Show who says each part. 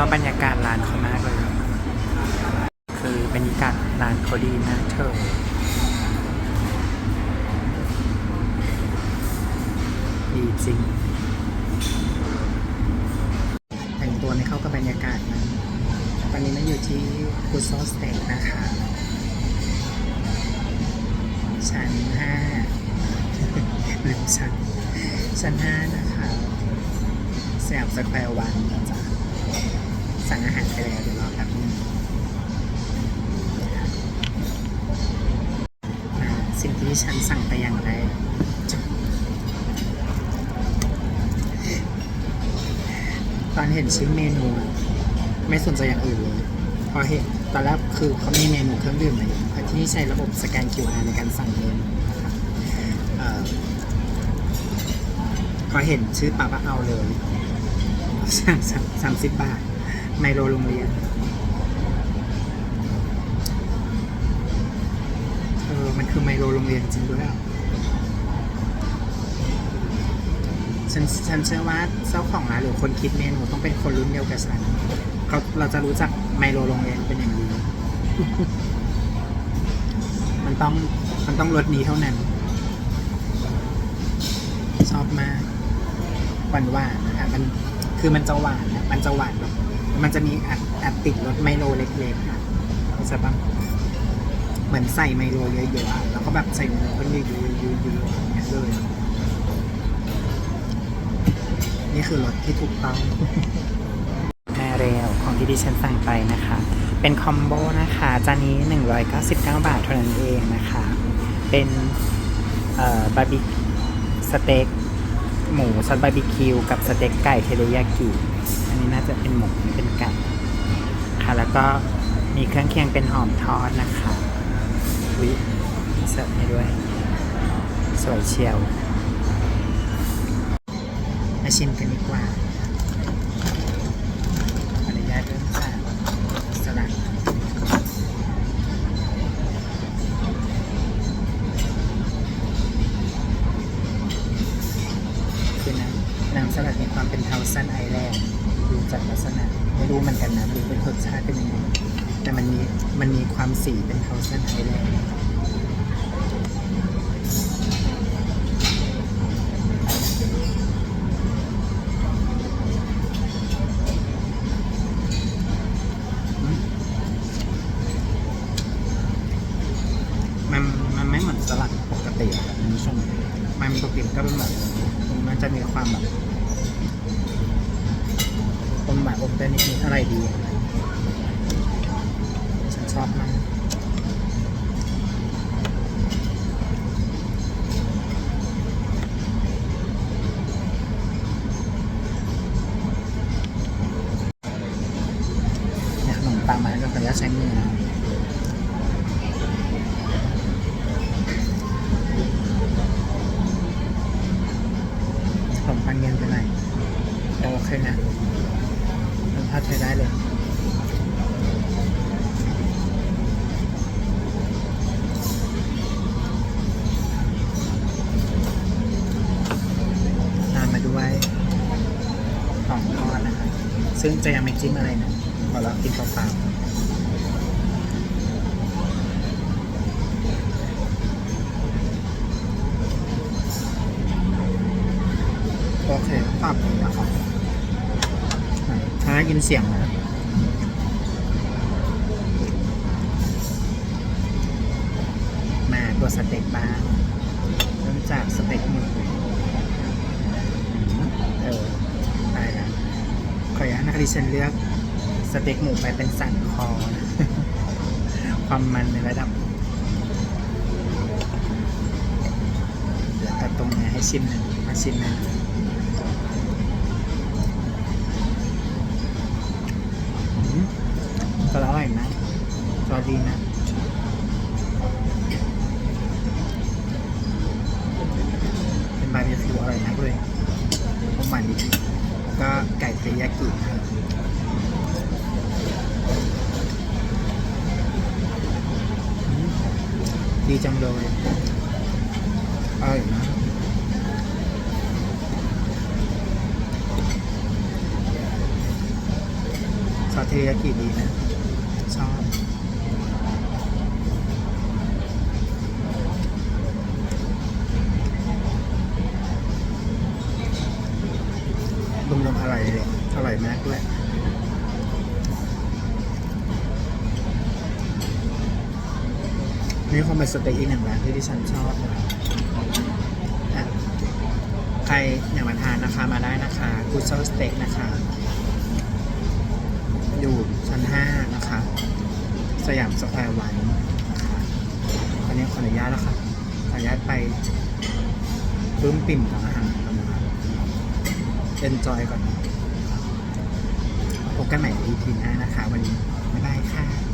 Speaker 1: อบบรรยากาศร้านเขามากเลย คือบรรยากาศร้านเขาดีมากเธอดีจริง แต่งตัวไม่เข้ากับบรรยากาศนะตอนนี้มันอยู่ที่กูซอสเต็กนะคะชั้นห้าหรือชั้นชั้นห้านะคะสยามสแควร์วันนะจ๊ะ สั่งอาหารไปแล้วเดี๋ยวรอแป๊บนึงสิ่งที่ฉันสั่งไปอย่างไรกตอนเห็นชื่อเมนู ไม่สนใจอย่างอื่นเลยพอเห็นตอนแรกคือเขามีเมนูเครื่องดื่มมาอยู่ที่นี่ใช้ระบบสแกน QR ในการสั่งเมนูนะครับเอ่อพอเห็นชื่อปั๊บก็เอาเลยสามสิบบาท ไมโลโรงเรียน เออ มันคือไมโลโรงเรียนจริงด้วยอะฉันฉันเชื่อว่าเจ้าของร้านหรือคนคิดเมนูต้องเป็นคนรุ่นเดียวกับฉันเขาเราจะรู้จักไมโลโรงเรียนเป็นอย่างดี มันต้องมันต้องรสนี้เท่านั้น ชอบมากหวานหวานนะคะมันคือมันจะหวานอะมันจะหวานแบบ มันจะมีอัดอัดติดรสไมโลเล็กๆค่ะเข้าใจปะเหมือนใส่ไมโลเยอะๆแล้วก็แบบใส่เนื้อคนเยอะๆๆๆอย่างเงี้ยเลยนี่คือรสที่ถูกต้องมาเร็วของที่ดิฉันสั่งไปนะคะ เป็นคอมโบนะคะ จานนี้ 199 บาทเท่านั้นเองนะคะ เป็นบาร์บีสเต็กหมูซอสบาร์บีคิวกับสเต็กไก่เทเรยากิ นี้น่าจะเป็นหมูนี่เป็นไก่ค่ะแล้วก็มีเครื่องเคียงเป็นหอมทอดนะคะวิเสิร์ฟให้ด้วย สวยเชียว มาชิมกันดีกว่า รู้เหมือนกันนะดูเป็นรสชาติเป็นยังไงแต่มันมีมันมีความสีเป็นเทาซันไอแลนด์มันมันไม่เหมือนสลัดปกติอะครับคุณผู้ชมมันปกติก็เป็นแบบมันจะมีความแบบ อมหวานอมเปรี้ยวนิดๆอะไรดีฉันชอบมากเนี่ยขนมปังมันก็ขออนุญาตใช้มือนะขนมปังเย็นไปไหนโอเคนะ ถ้าใช้ได้เลยตามมาด้วยของทอดนะคะ ซึ่งจะยังไม่จิ้มอะไรนะขอเรากินเปล่าๆ อะยินเสียงนะมาตัวสเต็กบ้างเริ่มจากสเต็กหมูเออตายแล้วขออนุญาตนะคะดิฉันเลือกสเต็กหมูไปเป็นสันคอนะความมันในระดับเดี๋ยวตัดตรงนี้ให้ชิ้นหนึ่งมาชิ้นหนึ่ง อร่อยนะก็ดีนะเป็นบาร์บีคิวอร่อยมากเลยผมหวานดีแล้วก็ไก่เทริยากิครับดีจังเลยอร่อยนะเทริยากิดีนะ เลยอร่อยมากด้วยนี่คงเป็นสเต็กอีกหนึ่งร้านที่ดิฉันชอบนะครับใครอยากมาทานนะคะมาได้นะคะกูเซลสเต็กนะคะ อยู่ชั้น5นะคะ สยามสแควร์วันนะคะตอนนี้ขออนุญาตแล้วค่ะขออนุญาตไปปลื้มปิ่มของอาหารก่อนนะคะเอนจอยก่อน พบกันใหม่ใน EP หน้านะคะ วันนี้บ๊ายบายค่ะ